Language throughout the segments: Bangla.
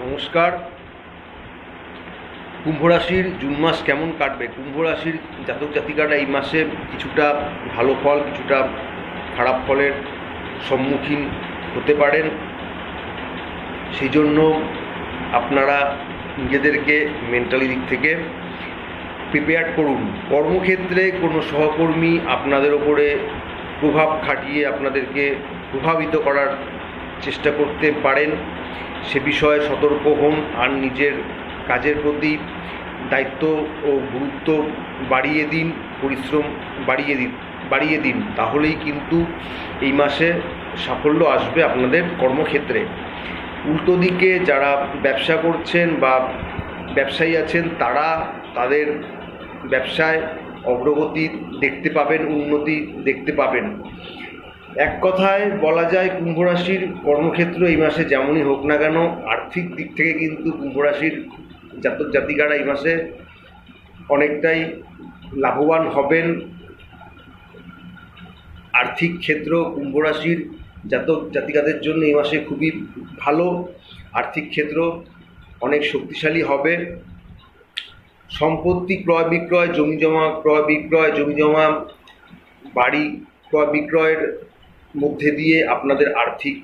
নমস্কার। কুম্ভ রাশির জুন মাস কেমন কাটবে? কুম্ভ রাশির জাতক জাতিকারা এই মাসে কিছুটা ভালো ফল, কিছুটা খারাপ ফলের সম্মুখীন হতে পারেন। সেই জন্য আপনারা নিজেদেরকে মেন্টালি দিক থেকে প্রিপেয়ার করুন। কর্মক্ষেত্রে কোনো সহকর্মী আপনাদের ওপরে প্রভাব খাটিয়ে আপনাদেরকে প্রভাবিত করার চেষ্টা করতে পারেন, সে বিষয়ে সতর্ক হন আর নিজের কাজের প্রতি দায়িত্ব ও গুরুত্ব বাড়িয়ে দিন, পরিশ্রম বাড়িয়ে দিন বাড়িয়ে দিন। তাহলেই কিন্তু এই মাসে সাফল্য আসবে আপনাদের কর্মক্ষেত্রে। উল্টো দিকে যারা ব্যবসা করছেন বা ব্যবসায়ী আছেন, তারা তাদের ব্যবসায় অগ্রগতি দেখতে পাবেন, উন্নতি দেখতে পাবেন। এক কথায় বলা যায়, কুম্ভ রাশির কর্মক্ষেত্র এই মাসে যেমনই হোক না কেন, আর্থিক দিক থেকে কিন্তু কুম্ভ রাশির জাতক জাতিকারা এই মাসে অনেকটাই লাভবান হবেন। আর্থিক ক্ষেত্র কুম্ভ রাশির জাতক জাতিকাদের জন্য এই মাসে খুবই ভালো। আর্থিক ক্ষেত্র অনেক শক্তিশালী হবে। সম্পত্তি ক্রয় বিক্রয়, জমি জমা ক্রয় বিক্রয়, জমি জমা, বাড়ি ক্রয় বিক্রয়ের মধ্যে দিয়ে আপনাদের আর্থিক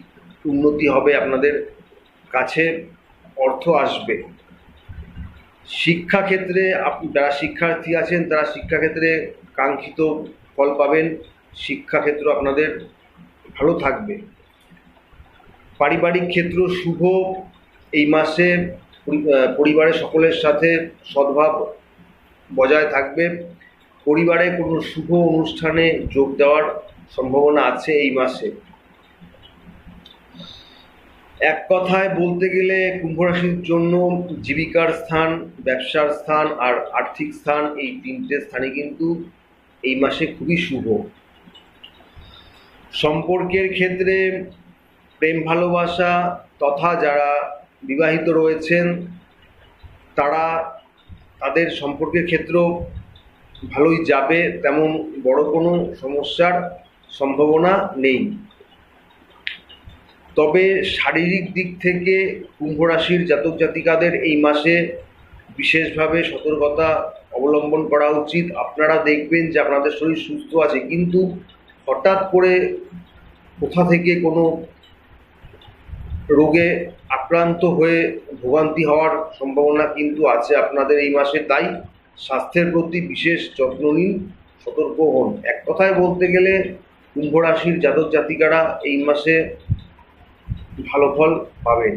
উন্নতি হবে, আপনাদের কাছে অর্থ আসবে। শিক্ষাক্ষেত্রে যারা শিক্ষার্থী আছেন, তারা শিক্ষাক্ষেত্রে কাঙ্ক্ষিত ফল পাবেন। শিক্ষাক্ষেত্র আপনাদের ভালো থাকবে। পারিবারিক ক্ষেত্র শুভ। এই মাসে পরিবারের সকলের সাথে সদ্ভাব বজায় থাকবে। পরিবারে কোনো শুভ অনুষ্ঠানে যোগ দেওয়ার সম্ভাবনা আছে এই মাসে। এক কথায় বলতে গেলে কুম্ভ রাশির জন্য জীবিকার স্থান, ব্যবসার স্থান আর আর্থিক স্থান এই তিনটে স্থানে কিন্তু এই মাসে খুবই শুভ। সম্পর্কের ক্ষেত্রে প্রেম ভালোবাসা তথা যারা বিবাহিত রয়েছেন, তারা তাদের সম্পর্কের ক্ষেত্রেও ভালোই যাবে, তেমন বড় কোনো সমস্যার সম্ভাবনা নেই। তবে শারীরিক দিক থেকে কুম্ভ রাশির জাতক জাতিকাদের এই মাসে বিশেষভাবে সতর্কতা অবলম্বন করা উচিত। আপনারা দেখবেন যে আপনাদের শরীর সুস্থ আছে, কিন্তু হঠাৎ করে কোথা থেকে কোনো রোগে আক্রান্ত হয়ে ভোগান্তি হওয়ার সম্ভাবনা কিন্তু আছে আপনাদের এই মাসে। তাই স্বাস্থ্যের প্রতি বিশেষ যত্ন নিন, সতর্ক হন। এক কথায় বলতে গেলে কুম্ভ রাশির জাতক জাতিকারা এই মাসে ভালো ফল পাবেন।